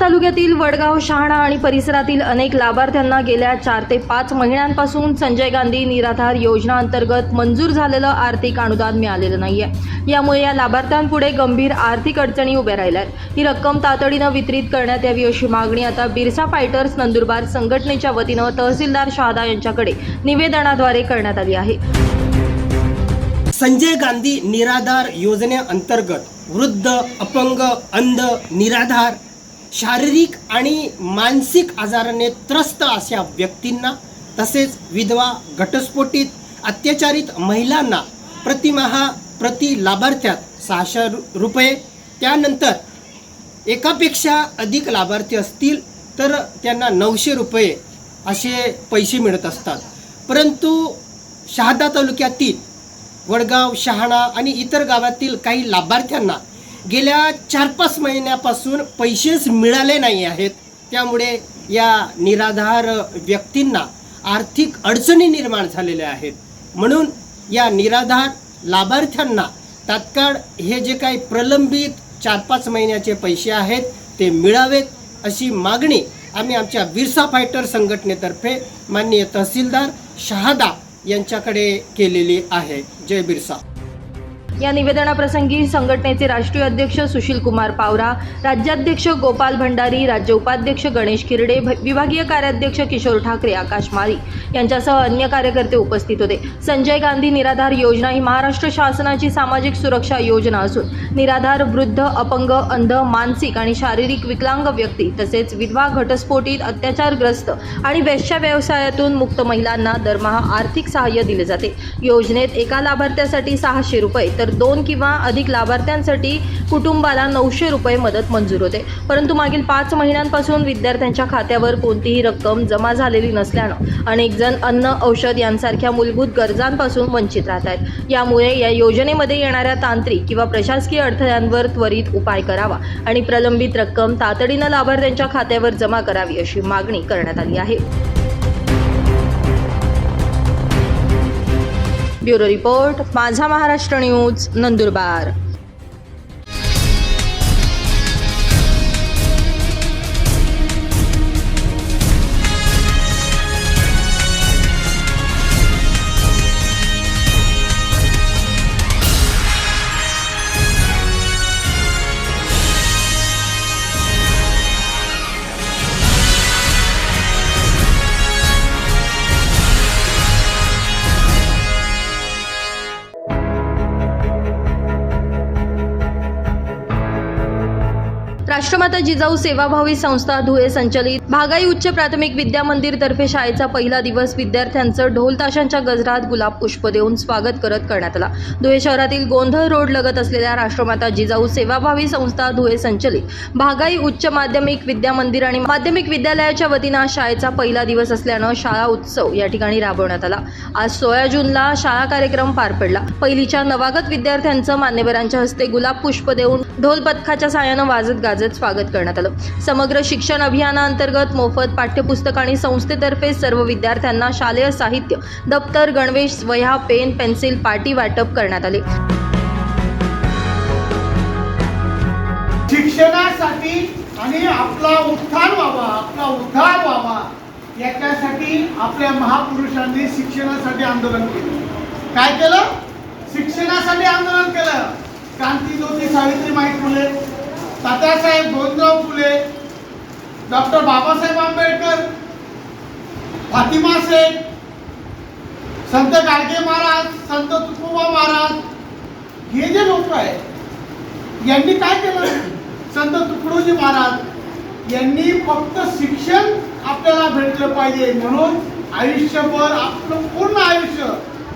तालुक्यातील वडगाव शहाणा आणि परिसरातील अनेक लाभार्थ्यांना गेल्या चार ते पाच महिन्यांपासून संजय गांधी निराधार योजना अंतर्गत मंजूर झालेलं आर्थिक अनुदान मिळालेलं नाहीये. यामुळे या लाभार्थ्यांपुढे गंभीर आर्थिक अडचणी उभ्या राहिल्या आहेत. ही रक्कम तातडीनं वितरित करण्यात यावी अशी मागणी आता बिरसा फायटर्स नंदुरबार संघटनेच्या वतीनं तहसीलदार शहादा यांच्याकडे निवेदनाद्वारे करण्यात आली आहे. संजय गांधी निराधार योजनेअंतर्गत वृद्ध अपंग अंध निराधार शारीरिक आणि मानसिक आजाराने त्रस्त अशा व्यक्तींना तसेच विधवा घटस्फोटित अत्याचारित महिलांना प्रतिमाहा प्रति लाभार्थ्यात सहाशे रु- रुपये. त्यानंतर एकापेक्षा अधिक लाभार्थी असतील तर त्यांना नऊशे रुपये असे पैसे मिळत असतात. परंतु शहादा तालुक्यातील वडगाव शहाणा आणि इतर गावातील काही लाभार्थ्यांना गेल्या चार पाच महिन्यापासून पैसेच मिळाले नाही आहेत. त्यामुळे या निराधार व्यक्तींना आर्थिक अडचणी निर्माण झालेल्या आहेत. म्हणून या निराधार लाभार्थ्यांना तात्काळ हे जे काही प्रलंबित चार पाच महिन्याचे पैसे आहेत ते मिळावेत अशी मागणी आम्ही आमच्या बिरसा फायटर संघटनेतर्फे माननीय तहसीलदार शहादा यांच्याकडे केलेली आहे. जय बिरसा. या निवेदनाप्रसंगी संघटनेचे राष्ट्रीय अध्यक्ष सुशील कुमार पावरा राज्याध्यक्ष गोपाल भंडारी राज्य उपाध्यक्ष गणेश खिरडे भ- विभागीय कार्याध्यक्ष किशोर ठाकरे आकाश माळी यांच्यासह अन्य कार्यकर्ते उपस्थित होते. संजय गांधी निराधार योजना ही महाराष्ट्र शासनाची सामाजिक सुरक्षा योजना असून निराधार वृद्ध अपंग अंध मानसिक आणि शारीरिक विकलांग व्यक्ती तसेच विधवा घटस्फोटित अत्याचारग्रस्त आणि वेश्या व्यवसायातून मुक्त महिलांना दरमहा आर्थिक सहाय्य दिले जाते. योजनेत एका लाभार्थ्यासाठी सहाशे रुपये तर दोन किंवा अधिक लाभार्थ्यांसाठी कुटुंबाला नऊशे रुपये मदत मंजूर होते. परंतु मागील पाच महिन्यांपासून विद्यार्थ्यांच्या खात्यावर कोणतीही रक्कम जमा झालेली नसल्यानं अनेक जण अन्न औषध यांसारख्या मूलभूत गरजांपासून वंचित राहत आहेत. यामुळे या योजनेमध्ये येणाऱ्या तांत्रिक किंवा प्रशासकीय अडथळ्यांवर त्वरित उपाय करावा आणि प्रलंबित रक्कम तातडीनं लाभार्थ्यांच्या खात्यावर जमा करावी अशी मागणी करण्यात आली आहे. ब्युरो रिपोर्ट माझा महाराष्ट्र न्यूज नंदुरबार. राष्ट्रमाता जिजाऊ सेवाभावी संस्था धुळे संचलित. भागाई उच्च प्राथमिक विद्या मंदिर तर्फे शाळेचा पहिला दिवस विद्यार्थ्यांचं ढोल ताशांच्या गजरात गुलाब पुष्प देऊन स्वागत करत करण्यात आला. धुळे शहरातील गोंधळ रोड लगत असलेल्या राष्ट्रमाता जिजाऊ सेवाभावी संस्था धुळे संचलित. भागाई उच्च माध्यमिक विद्या मंदिर आणि माध्यमिक विद्यालयाच्या वतीनं शाळेचा पहिला दिवस असल्यानं शाळा उत्सव या ठिकाणी राबवण्यात आला. आज सोळा जूनला शाळा कार्यक्रम पार पडला. पहिलीच्या नवागत विद्यार्थ्यांचं मान्यवरांच्या हस्ते गुलाब पुष्प देऊन ढोल पथकाच्या साहाय्यानं वाजत गाजत स्वागत स्वागत करण्यात आलं. समग्र शिक्षण अभियानाअंतर्गत मोफत पाठ्यपुस्तक आणि संस्थेतर्फे सर्व विद्यार्थ्यांना शालेय साहित्य दप्तर गणवेश वह्या पेन पेन्सिल पाटी वाटप करण्यात आले. शिक्षणासाठी आणि आपला उत्थान व्हावा आपला उद्धार व्हावा याच्यासाठी आपल्या महापुरुषांनी शिक्षणासाठी आंदोलन केलं. काय केलं? शिक्षणासाठी आंदोलन केलं. क्रांती क्रांतीज्योती सावित्रीबाई फुले तात्यासाहेब गोविंदराव फुले डॉक्टर बाबासाहेब आंबेडकर फातिमा शेख संत गाडगे महाराज संत तुकोबा महाराज हे जे लोक आहेत यांनी काय केलं? संत तुकडोजी महाराज यांनी फक्त शिक्षण आपल्याला भेटलं पाहिजे म्हणून आयुष्यभर आपलं पूर्ण आयुष्य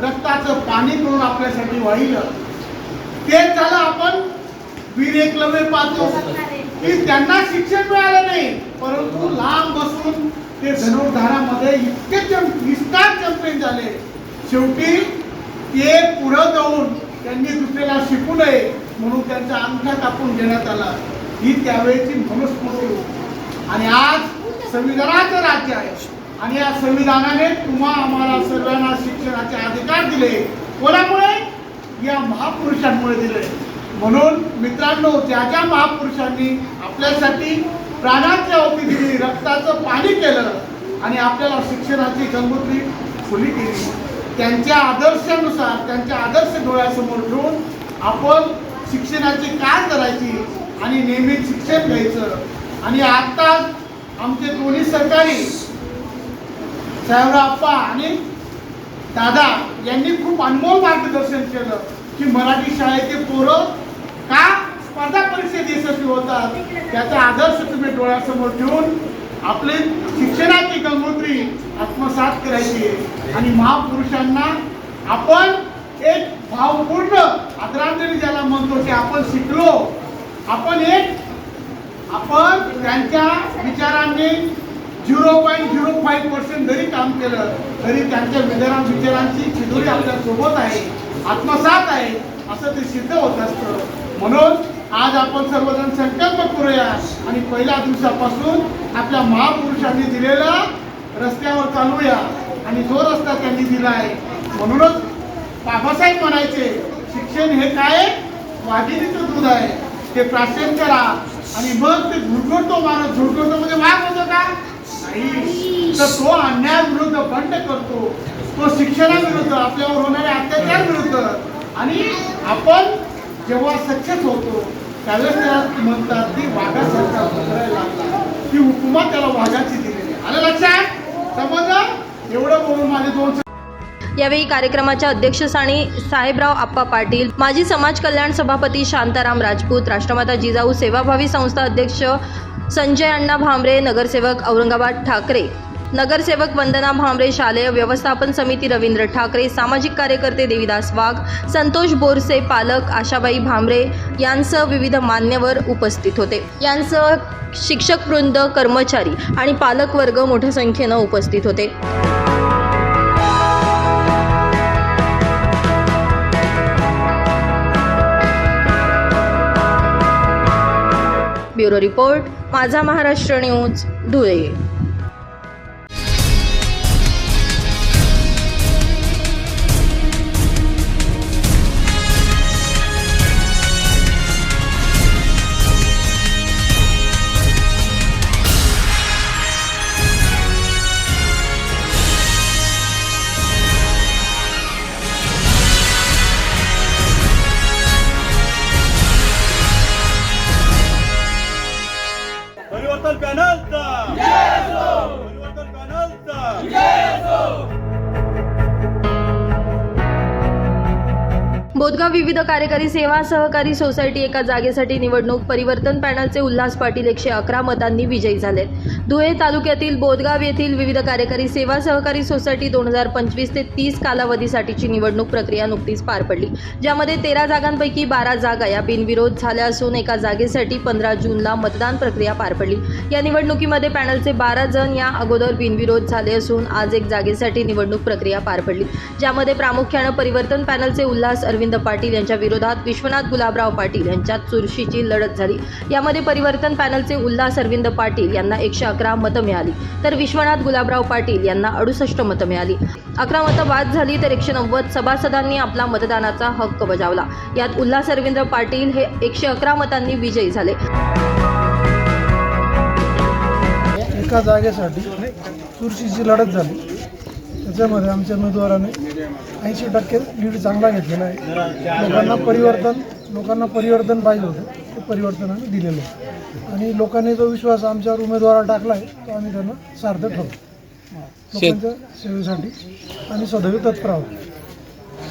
रक्ताचं पाणी करून आपल्यासाठी वाहिलं. तेच झालं आपण वीर एकलव्य पाहतो की त्यांना शिक्षण मिळालं नाही परंतु लांब बसून ते धनुर्धारामध्ये इतके चॅम- विस्तार चॅम्पियन झाले. शेवटी ते पुढं जाऊन त्यांनी दुसऱ्याला शिकू नये म्हणून त्यांचा अंगठा कापून घेण्यात आला. ही त्यावेळेची मनुस्मृती होती. आणि आज संविधानाचं राज्य आहे. आणि या संविधानाने तुम्हा आम्हाला सर्वांना शिक्षणाचे अधिकार दिले. कोणामुळे? या महापुरुषांमुळे दिले. म्हणून मित्रांनो ज्या ज्या महापुरुषांनी आपल्यासाठी प्राणाची आहुती दिली रक्ताचं पाणी केलं आणि आपल्याला शिक्षणाची गंगोत्री खुली केली त्यांच्या आदर्शानुसार त्यांच्या आदर्श डोळ्यासमोर ठेवून आपण शिक्षणाची काय करायची आणि नेहमी शिक्षण घ्यायचं. आणि आता आमचे दोन्ही सरकारी साहेबराप्पा आणि दादा यांनी खूप अनमोल मार्गदर्शन केलं की मराठी शाळेचे पोरं का? स्पर्धा परीक्षेत यशस्वी होतात त्याचा आदर्श तुम्ही डोळ्यासमोर ठेवून आपले शिक्षणाची गंगोत्री आत्मसात करायची आणि महापुरुषांना आपण एक भावपूर्ण आदरांजली ज्याला म्हणतो की आपण शिकलो. आपण एक आपण त्यांच्या विचारांनी zero point zero five percent जरी काम केलं तरी त्यांच्या विचारा विचारांची खिदोरी आपल्यासोबत आहे आत्मसात आहे असं ते सिद्ध होत असतं. म्हणून आज आपण सर्वजण संकल्प करूया. आणि पहिल्या दिवसापासून आपल्या महापुरुषांनी दिलेला रस्त्यावर चालूया. आणि जो रस्ता त्यांनी दिला आहे म्हणूनच बाबासाहेब म्हणायचे शिक्षण हे काय? वाघिणीचं दूध आहे. ते प्राशन करा. आणि मग ते झुडगडतो माणूस झुडगडतो म्हणजे वाघ होतो का? नाही. तर तो अन्यायाविरुद्ध बंड करतो. तो शिक्षणाविरुद्ध आपल्यावर होणारे अत्याचार विरुद्ध. आणि आपण जेव्हा सक्सेस होतो त्यावेळेस त्या म्हणतात की वाघासारखा करायला लागला. ती उपमा त्याला वाघाची दिलेली आलं लक्षात? समजलं? एवढं बोलून माझे दोन यावेळी कार्यक्रमाच्या अध्यक्षस्थानी साहेबराव आप्पा पाटील माजी समाज कल्याण सभापती शांताराम राजपूत राष्ट्रमाता जिजाऊ सेवाभावी संस्था अध्यक्ष संजय अण्णा भांबरे नगरसेवक औरंगाबाद ठाकरे. नगरसेवक वंदना भांबरे शालेय व्यवस्थापन समिती रवींद्र ठाकरे सामाजिक कार्यकर्ते देविदास वाघ संतोष बोरसे पालक आशाबाई भांबरे यांसह विविध मान्यवर उपस्थित होते. यांसह शिक्षक वृंद कर्मचारी आणि पालक वर्ग मोठ्या संख्येनं उपस्थित होते. ब्युरो रिपोर्ट माझा महाराष्ट्र न्यूज धुळे. बोधगाव विविध कार्यकारी सेवा सहकारी सोसायटी एका जागेसाठी निवडणूक परिवर्तन पॅनलचे उल्हास पाटील एकशे अकरा मतांनी विजयी झालेत. धुळे तालुक्यातील बोदगाव येथील विविध कार्यकारी सेवा सहकारी सोसायटी दोन हजार पंचवीस ते तीस कालावधीसाठीची निवडणूक प्रक्रिया नुकतीच पार पडली. ज्यामध्ये तेरा जागांपैकी बारा जागा या बिनविरोध झाल्या असून एका जागेसाठी पंधरा जूनला मतदान प्रक्रिया पार पडली. या निवडणुकीमध्ये पॅनलचे बारा जण या अगोदर बिनविरोध झाले असून आज एक जागेसाठी निवडणूक प्रक्रिया पार पडली. ज्यामध्ये प्रामुख्यानं परिवर्तन पॅनलचे उल्हास अरविंद पाटील यांच्या विरोधात विश्वनाथ गुलाबराव पाटील यांच्यात चुरशीची लढत झाली. यामध्ये परिवर्तन पॅनलचे उल्हास अरविंद पाटील यांना एकशे अकरा मतं मिळाली. तर विश्वनाथ गुलाबराव पाटील यांना अडुसष्ट मतं मिळाली. अकरा मतं बाद झाली तर एकशे नव्वद सभासदांनी आपला मतदानाचा हक्क बजावला. यात उल्हास अरविंद पाटील हे एकशे अकरा मतांनी विजयी झाले. एका जागेसाठी चुरशीची लढत झाली. त्याच्यामध्ये आमच्या उमेदवाराने ऐंशी टक्के लीड चांगला घेतलेला आहे. लोकांना परिवर्तन लोकांना परिवर्तन पाहिजे होतं. ते परिवर्तन आम्ही दिलेलं आहे. आणि लोकांनी जो विश्वास आमच्यावर उमेदवारावर टाकला आहे तो आम्ही त्यांना सार्थ ठरवू लोकांच्या सेवेसाठी आणि सदैव तत्पर आहोत.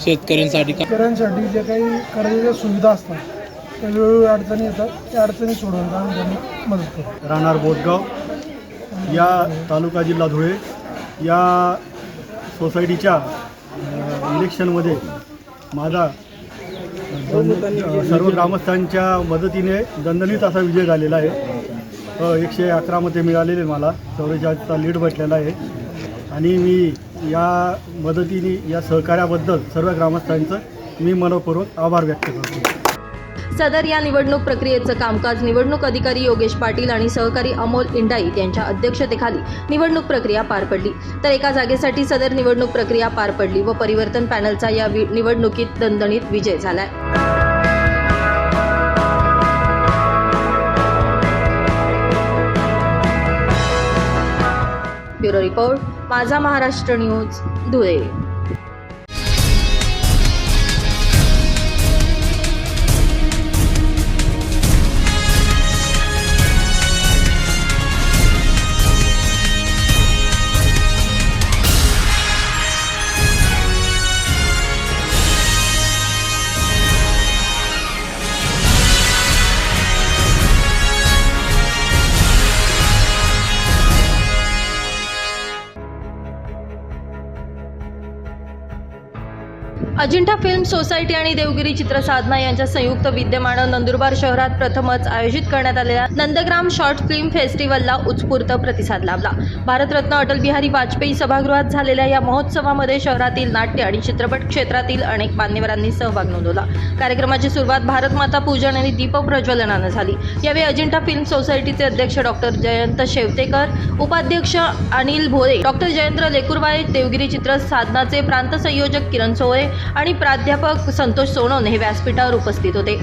शेतकऱ्यांसाठी का? शेतकऱ्यांसाठी जे काही कर्जाच्या सुविधा असतात त्या वेळोवेळी अडचणी येतात त्या अडचणी सोडवून आम्ही त्यांना मदत करू राहणार बोदगाव या तालुका जिल्हा धुळे या सोसायटीच्या इलेक्शनमध्ये माझा सर्व ग्रामस्थांच्या मदतीने दणदणीत असा विजय झालेला आहे. एकशे अकरा मते मिळालेले मला. चौवेचाळीसचा लीड भेटलेला आहे. आणि मी या मदतीने या सहकार्याबद्दल सर्व ग्रामस्थांचं मी मनपूर्वक आभार व्यक्त करतो. सदर या निवडणूक प्रक्रियेचं कामकाज निवडणूक अधिकारी योगेश पाटील आणि सहकारी अमोल इंडाईत यांच्या अध्यक्षतेखाली निवडणूक प्रक्रिया पार पडली. तर एका जागेसाठी सदर निवडणूक प्रक्रिया पार पडली व परिवर्तन पॅनलचा या निवडणुकीत दणदणीत विजय झालाय. ब्युरो रिपोर्ट माझा Maharashtra news Dhule. Ajintha film society आणि देवगिरी चित्रसाधना यांच्या संयुक्त विद्यमानं नंदुरबार शहरात प्रथमच आयोजित करण्यात आलेल्या नंदग्राम शॉर्ट फिल्म फेस्टिवलला उत्स्फूर्त प्रतिसाद लाभला. भारतरत्न अटल बिहारी वाजपेयी सभागृहात झालेल्या या महोत्सवामध्ये शहरातील नाट्य आणि चित्रपट क्षेत्रातील अनेक मान्यवरांनी सहभाग नोंदवला. कार्यक्रमाची सुरुवात भारतमाता पूजन आणि दीपप्रज्वलनानं झाली. यावेळी अजिंठा फिल्म सोसायटीचे अध्यक्ष डॉक्टर जयंत शेवतेकर उपाध्यक्ष अनिल भोरे डॉक्टर जयंत लेकुरवाळे देवगिरी चित्र साधनाचे प्रांत संयोजक किरण सोळे आणि प्राध्यापक संतोष सोनवणे हे व्यासपीठावर उपस्थित होते.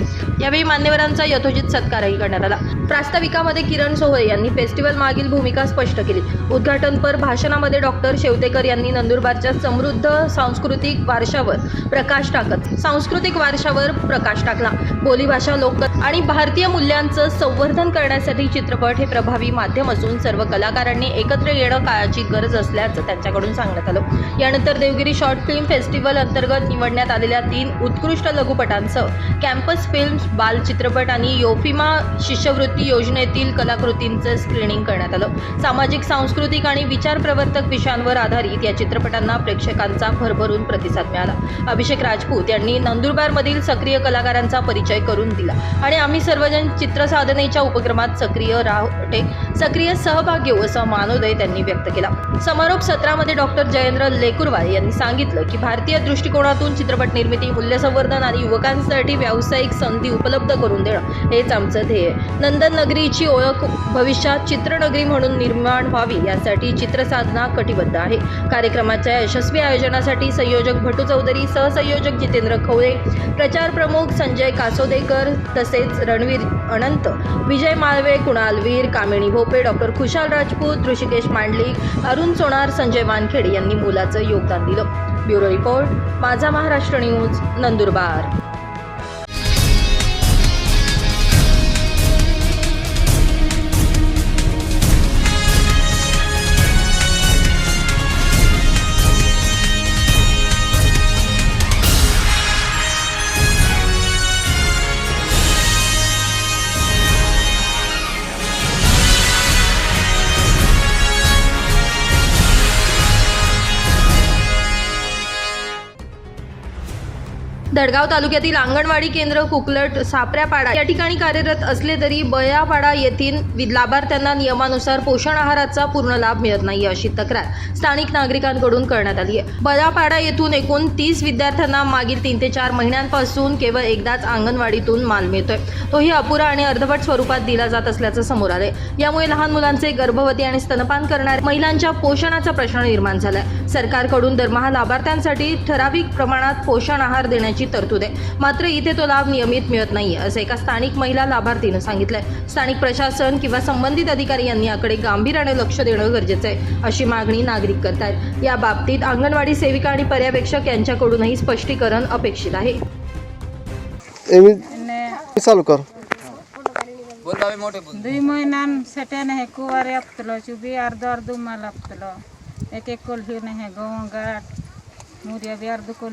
यावेळी मान्यवरांचा यथोचित सत्कारही करण्यात आला. प्रास्ताविकामध्ये किरण सोहळे यांनी फेस्टिवल मागील भूमिका स्पष्ट केली. उद्घाटनपर भाषणामध्ये डॉक्टर शेवतेकर यांनी नंदुरबारच्या समृद्ध सांस्कृतिक वारशावर प्रकाश टाकत सांस्कृतिक वारशावर प्रकाश टाकला. बोलीभाषा लोक आणि भारतीय मूल्यांचं संवर्धन करण्यासाठी चित्रपट हे प्रभावी माध्यम असून सर्व कलाकारांनी एकत्र येणं काळाची गरज असल्याचं त्यांच्याकडून सांगण्यात आलं. यानंतर देवगिरी शॉर्ट फिल्म फेस्टिवल अंतर्गत निवड निवडण्यात आलेल्या तीन उत्कृष्ट लघुपटांसह कॅम्पस फिल्म्स बाल चित्रपट आणि योफिमा शिष्यवृत्ती योजनेतील कलाकृतींचं स्क्रीनिंग करण्यात आलं. सामाजिक सांस्कृतिक आणि विचार प्रवर्तक विषयांवर आधारित या चित्रपटांना प्रेक्षकांचा भरभरून प्रतिसाद मिळाला. अभिषेक राजपूत यांनी नंदुरबारमधील सक्रिय कलाकारांचा परिचय करून दिला आणि आम्ही सर्वजण चित्रसाधनेच्या उपक्रमात सक्रिय राहते सक्रिय सहभाग घेऊ असा मानोदय त्यांनी व्यक्त केला. समारोप सत्रामध्ये डॉक्टर जयेंद्र लेकुरवाल यांनी सांगितलं की भारतीय दृष्टिकोनातून चित्रपट निर्मिती मूल्यसंवर्धन आणि युवकांसाठी व्यावसायिक संधी उपलब्ध करून देणं हेच आमचं ध्येय. नंदन नगरीची ओळख भविष्यात चित्रनगरी म्हणून निर्माण व्हावी यासाठी चित्रसाधना कटिबद्ध आहे. कार्यक्रमाच्या यशस्वी आयोजनासाठी संयोजक भटू चौधरी सहसंयोजक जितेंद्र खवळे प्रचार प्रमुख संजय कासोदेकर तसेच रणवीर अनंत विजय माळवे कुणाल वीर कामिणी भोपे डॉक्टर खुशाल राजपूत ऋषिकेश मांडलिक अरुण सोनार संजय वानखेडे यांनी मोलाचं योगदान दिलं. ब्युरो रिपोर्ट माझा महाराष्ट्र न्यूज नंदुरबार. दडगाव तालुक्यातील अंगणवाडी केंद्र कुकलट सापऱ्यापाडा या ठिकाणी कार्यरत असले तरी बयापाडा येथील लाभार्थ्यांना नियमानुसार पोषण आहाराचा पूर्ण लाभ मिळत नाही अशी तक्रार स्थानिक नागरिकांकडून करण्यात आली आहे. बयापाडा येथून एकूण तीस विद्यार्थ्यांना मागील तीन ते चार महिन्यांपासून केवळ एकदाच अंगणवाडीतून माल मिळतोय. तोही अपुरा आणि अर्धवट स्वरूपात दिला जात असल्याचं समोर आलंय. यामुळे लहान मुलांचे गर्भवती आणि स्तनपान करणाऱ्या महिलांच्या पोषणाचा प्रश्न निर्माण झालाय. सरकारकडून दरमहा लाभार्थ्यांसाठी ठराविक प्रमाणात पोषण आहार देण्याची तरतूद आहे. मात्र इथे तो लाभ नियमित मिळत नाहीये असं एका स्थानिक महिला लाभार्थीनं सांगितलंय. स्थानिक प्रशासन किंवा संबंधित अधिकारी यांनी याकडे गांभीर्याने लक्ष देणं गरजेचं आहे अशी मागणी नागरिक करतायत. या बाबतीत अंगणवाडी सेविका आणि पर्यवेक्षक यांच्याकडूनही स्पष्टीकरण अपेक्षित आहे. एमी चालू कर दुई महिनान सेटेन है कुवार हप्तलो चुबी अर्ध अर्ध माल हप्तलो एक एक कोल ही है गव गाट मुरिया भी अर्ध कोल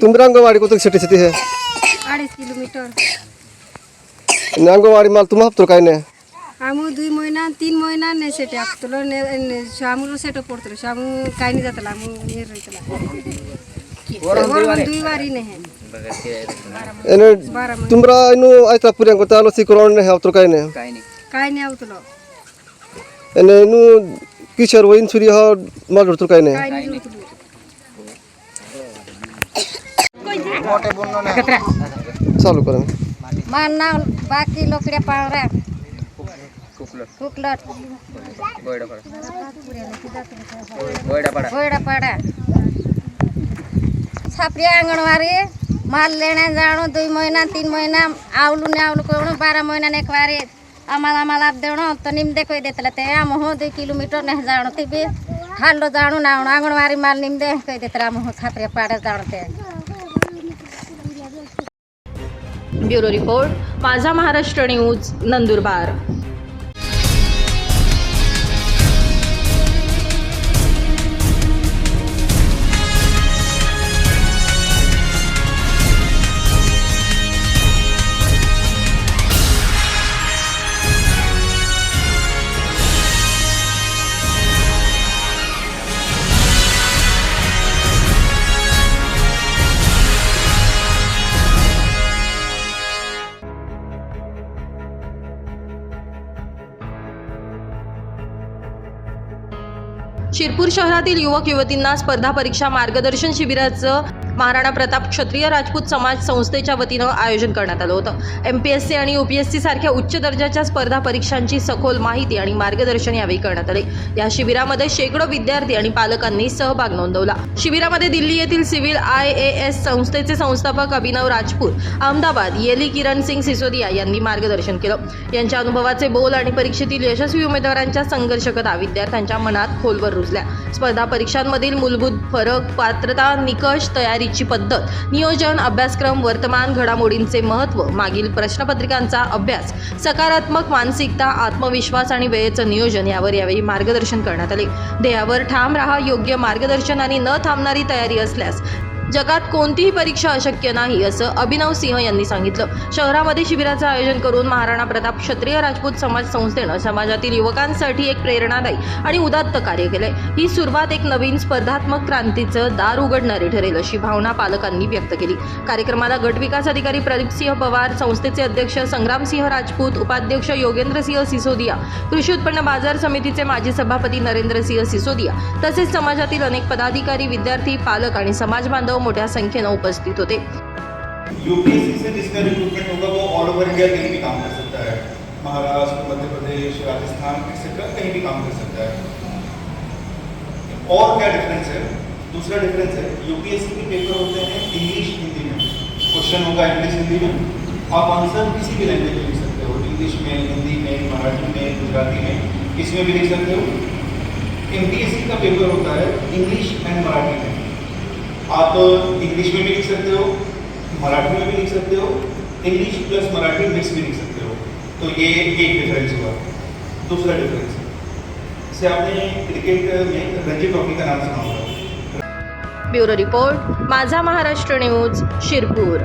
तुमरा आंगनबाड़ी को तो छोटी छोटी है अड़ीस किलोमीटर आंगनबाड़ी माल तुम हफ्तों का ने আমু দুই মহিনা তিন মহিনা নে সেটে আপতলো নে শামুলো সেটো পড়তলো শামু কাইনি যাতলা আমু নিয়ে রইতলা। দুই বারি। নে এনে তোমরা ইনু আইতা পুরিয়াং করতে আলো সিকরণ নে আপতলো কাইনে? কাইনে। আপতলো এনে ইনু কিশোর ওইন ছুরি হ মাল ধরতলো কাইনে? কাইনে चालू करा. नाव बाकी लोकड्या पाळरा. कुकलट. गोयडापाडा छापरी अंगणवाडी माल लेण्या जाणं दुई महिना तीन महिना आवलू ने आवलू करून बारा महिन्याने एक वारी. आम्हाला आम्हाला देणं तर निमदे कोई देतला. ते आम हो दुई किलोमीटर नाही जाणं ते बी हाडलो जाणून आवणं. अंगणवारी माल निमदे कोई देतला आम हो छापऱ्या पाड्या जाणं ते. ब्युरो रिपोर्ट माझा महाराष्ट्र न्यूज नंदुरबार. शिरपूर शहरातील युवक युवतींना स्पर्धा परीक्षा मार्गदर्शन शिबिराचं महाराणा प्रताप क्षत्रिय राजपूत समाज संस्थेच्या वतीनं आयोजन करण्यात आलं होतं. एम पी एस सी आणि यू पी एस सी सारख्या उच्च दर्जाच्या स्पर्धा परीक्षांची सखोल माहिती आणि मार्गदर्शन यावेळी करण्यात आले. या शिबिरामध्ये शेकडो विद्यार्थी आणि पालकांनी सहभाग नोंदवला. शिबिरामध्ये दिल्ली येथील सिव्हिल आय ए एस संस्थेचे संस्थापक अभिनव राजपूत अहमदाबाद येली किरण सिंग सिसोदिया यांनी मार्गदर्शन केलं. यांच्या अनुभवाचे बोल आणि परीक्षेतील यशस्वी उमेदवारांच्या संघर्ष कथा विद्यार्थ्यांच्या मनात खोलवर रुजल्या. स्पर्धा परीक्षांमधील मूलभूत फरक पात्रता निकष तयारी तयारीची पद्धत नियोजन अभ्यासक्रम वर्तमान घडामोडींचे महत्त्व मागील प्रश्नपत्रिकांचा अभ्यास सकारात्मक मानसिकता आत्मविश्वास आणि वेळेचं नियोजन यावर यावेळी मार्गदर्शन करण्यात आले. ध्येयावर ठाम राहा योग्य मार्गदर्शन आणि न थांबणारी तयारी असल्यास जगात कोणतीही परीक्षा अशक्य नाही असं अभिनव सिंह यांनी सांगितलं. शहरामध्ये शिबिराचं आयोजन करून महाराणा प्रताप क्षत्रिय राजपूत समाज संस्थेनं समाजातील युवकांसाठी एक प्रेरणादायी आणि उदात्त कार्य केले ही सुरुवात एक नवीन स्पर्धात्मक क्रांतीचं दार उघडणारी ठरेल अशी भावना पालकांनी व्यक्त केली. कार्यक्रमाला गट विकास अधिकारी प्रदीपसिंह पवार संस्थेचे अध्यक्ष संग्रामसिंह राजपूत उपाध्यक्ष योगेंद्रसिंह सिसोदिया कृषी उत्पन्न बाजार समितीचे माजी सभापती नरेंद्रसिंह सिसोदिया तसेच समाजातील अनेक पदाधिकारी विद्यार्थी पालक आणि समाज बांधव मोठ्या संख्येनं उपस्थित होते. यूपीएससी से जिसका रिक्रूटमेंट होगा, वो ऑल ओवर इंडिया कहीं भी काम कर सकता है. महाराष्ट्र, मध्य प्रदेश, राजस्थान एक्सेट्रा कहीं भी काम कर सकता है. और क्या डिफरेंस है? दूसरा डिफरेंस है यूपीएससी के पेपर होते हैं इंग्लिश हिंदी में. क्वेश्चन होगा इंग्लिश हिंदी में. आप आंसर किसी भी लैंग्वेज में लिख सकते हो. इंग्लिश में हिंदी में मराठी में गुजराती में. किसमें भी लिख सकते हो? एमपीएससी का पेपर होता है इंग्लिश एंड मराठी में. आप इंग्लिश में भी लिख सकते हो मराठी में भी लिख सकते हो इंग्लिश प्लस मराठी मिक्स भी लिख सकते हो। तो ये एक डिफरेंस हुआ। दूसरा डिफरेंस से आपने क्रिकेट में रणजी ट्रॉफी का नाम सुना होगा। ब्यूरो रिपोर्ट माझा महाराष्ट्र न्यूज शिरपूर।